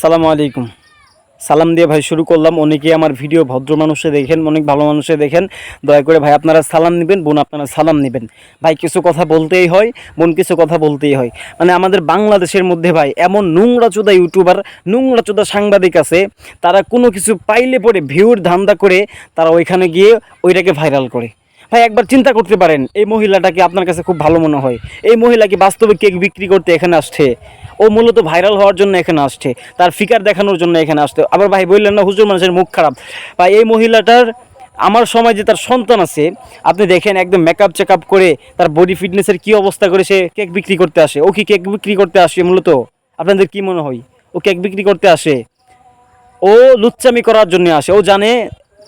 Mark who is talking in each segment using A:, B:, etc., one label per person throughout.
A: সালামু আলাইকুম। সালাম দিয়ে ভাই শুরু করলাম। অনেকে আমার ভিডিও ভদ্র মানুষে দেখেন, অনেক ভালো মানুষে দেখেন। দয়া করে ভাই আপনারা সালাম নেবেন, বোন আপনারা সালাম নেবেন। ভাই, কিছু কথা বলতেই হয়, বোন কিছু কথা বলতেই হয়। মানে আমাদের বাংলাদেশের মধ্যে ভাই, এমন নোংরা চোদা ইউটিউবার নোংরা চোদা সাংবাদিক আছে, তারা কোনো কিছু পাইলে পরে ভিউর ধান্দা করে তারা ওইখানে গিয়ে ওইটাকে ভাইরাল করে। ভাই, একবার চিন্তা করতে পারেন, এই মহিলাটাকে আপনার কাছে খুব ভালো মনে হয়? এই মহিলা কি বাস্তবে কেক বিক্রি করতে এখানে আসছে? ও মূলত ভাইরাল হওয়ার জন্য এখানে আসছে, তার ফিকার দেখানোর জন্য এখানে আসছে। আবার ভাই, বললেন না, হুজুর মানুষের মুখ খারাপ। ভাই, এই মহিলাটার, আমার সময় যে তার সন্তান আছে, আপনি দেখেন একদম মেকআপ চেকআপ করে তার বডি ফিটনেসের কি অবস্থা করে সে কেক বিক্রি করতে আসে। ও কি কেক বিক্রি করতে আসে মূলত? আপনাদের কি মনে হয়? ও কেক বিক্রি করতে আসে? ও লুচ্চামি করার জন্য আসে। ও জানে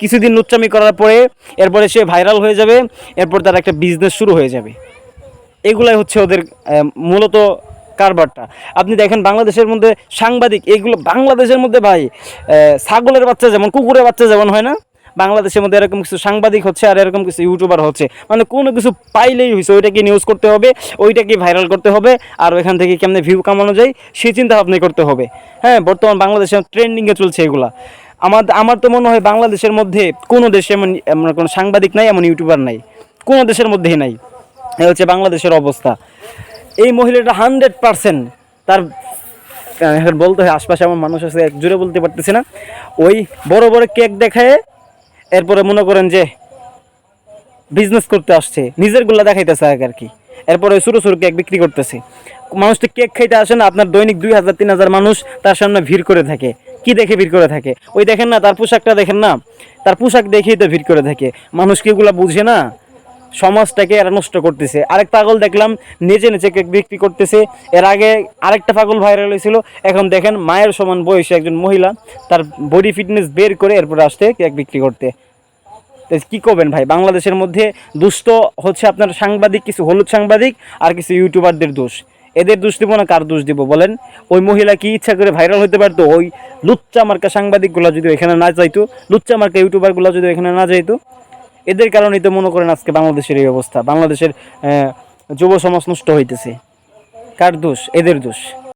A: কিছুদিন লুচ্চামি করার পরে এরপরে সে ভাইরাল হয়ে যাবে, এরপর তার একটা বিজনেস শুরু হয়ে যাবে। এগুলাই হচ্ছে ওদের মূলত কারবারটা। আপনি দেখেন বাংলাদেশের মধ্যে সাংবাদিক, এগুলো বাংলাদেশের মধ্যে ভাই ছাগলের বাচ্চা যেমন, কুকুরের বাচ্চা যেমন হয় না, বাংলাদেশের মধ্যে এরকম কিছু সাংবাদিক হচ্ছে আর এরকম কিছু ইউটিউবার হচ্ছে। মানে কোনো কিছু পাইলেই হয়েছে ওইটাকে নিউজ করতে হবে ওইটাকে ভাইরাল করতে হবে, আর ওইখান থেকে কেমনে ভিউ কামানো যায়, সেই চিন্তা ভাবনা করতে হবে। হ্যাঁ বর্তমান বাংলাদেশে ট্রেন্ডিংয়ে চলছে এগুলা। আমার আমার তো মনে হয় বাংলাদেশের মধ্যে কোনো দেশে এমন কোনো সাংবাদিক নাই, এমন ইউটিউবার নাই। কোনো দেশের মধ্যেই নাই। এই হচ্ছে বাংলাদেশের অবস্থা। এই মহিলাটা হান্ড্রেড পারসেন্ট তার এখন বলতে হয় আশপাশে আমার মানুষ আছে জুড়ে বলতে পারতেছি না। ওই বড় বড় কেক দেখায়, এরপরে মনে করেন যে বিজনেস করতে আসছে, নিজেরগুলা দেখাইতেছে আগে আর কি। এরপরে ছোটো ছোটো কেক বিক্রি করতেছে। মানুষটি কেক খাইতে আসে না, আপনার দৈনিক দুই হাজার, তিন হাজার মানুষ তার সামনে ভিড় করে থাকে। কি দেখে ভিড় করে থাকে? ওই দেখেন না, তার পোশাকটা দেখেন না? তার পোশাক দেখেই তো ভিড় করে থাকে। মানুষ কি এগুলা বুঝে না? সমাজটাকে এরা নষ্ট করতেছে। আরেক পাগল দেখলাম, নেচে নেচে কেক বিক্রি করতেছে। এর আগে আরেকটা পাগল ভাইরাল হয়েছিল। এখন দেখেন, মায়ের সমান বয়সী একজন মহিলা, তার বডি ফিটনেস বের করে এরপরে আসতে কেক বিক্রি করতে। কি করবেন ভাই? বাংলাদেশের মধ্যে দুষ্ট হচ্ছে আপনার সাংবাদিক, কিছু হলুদ সাংবাদিক আর কিছু ইউটিউবারদের দোষ। এদের দোষ দিব না, কার দোষ দিব বলেন? ওই মহিলা কি ইচ্ছা করে ভাইরাল হতে পারতো? ওই লুচ্চা মার্কা সাংবাদিকগুলো যদি এখানে না যাইতো, লুচ্চা মার্কা ইউটিউবারগুলো যদি এখানে না যাইতো, এদের কারণেই তো মনে করেন আজকে বাংলাদেশের এই অবস্থা, বাংলাদেশের যুব সমাজ নষ্ট হইতেছে। কার দোষ? এদের দোষ।